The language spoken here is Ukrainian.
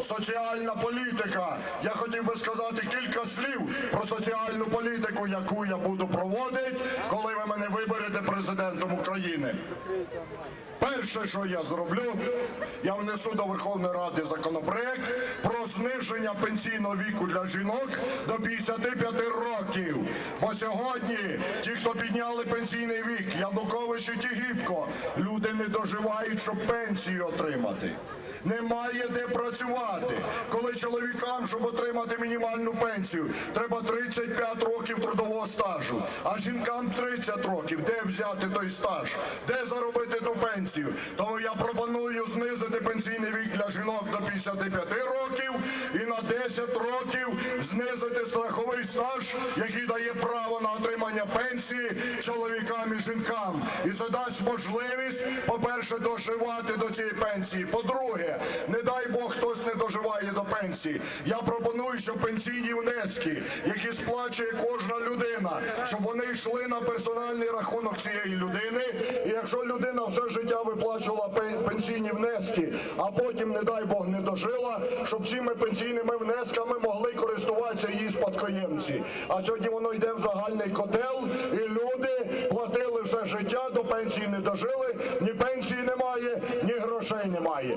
соціальна політика. Я хотів би сказати кілька слів про соціальну політику, яку я буду проводити, коли ви мене виберете президентом України. Перше, що я зроблю, я внесу до Верховної Ради законопроект про зниження пенсійного віку для жінок до 55 років. Бо сьогодні ті, хто підняли пенсійний вік, Янукович і Тігіпко, люди не доживають, щоб пенсію отримати. Немає де працювати. Коли чоловікам, щоб отримати мінімальну пенсію, треба 35 років трудового стажу, а жінкам 30 років. Де взяти той стаж? Де заробити ту пенсію? Тому я пропоную знизити пенсійний вік для жінок до 55 років і на 10 років знизити страховий стаж, який дає право на отримання пенсії чоловікам і жінкам. І це дасть можливість, по-перше, доживати до цієї пенсії. По-друге, не дай Бог хтось до пенсії. Я пропоную, щоб пенсійні внески, які сплачує кожна людина, щоб вони йшли на персональний рахунок цієї людини. І якщо людина все життя виплачувала пенсійні внески, а потім, не дай Бог, не дожила, щоб цими пенсійними внесками могли користуватися її спадкоємці. А сьогодні воно йде в загальний котел, і люди платили все життя, до пенсії не дожили, ні пенсії немає, ні грошей немає.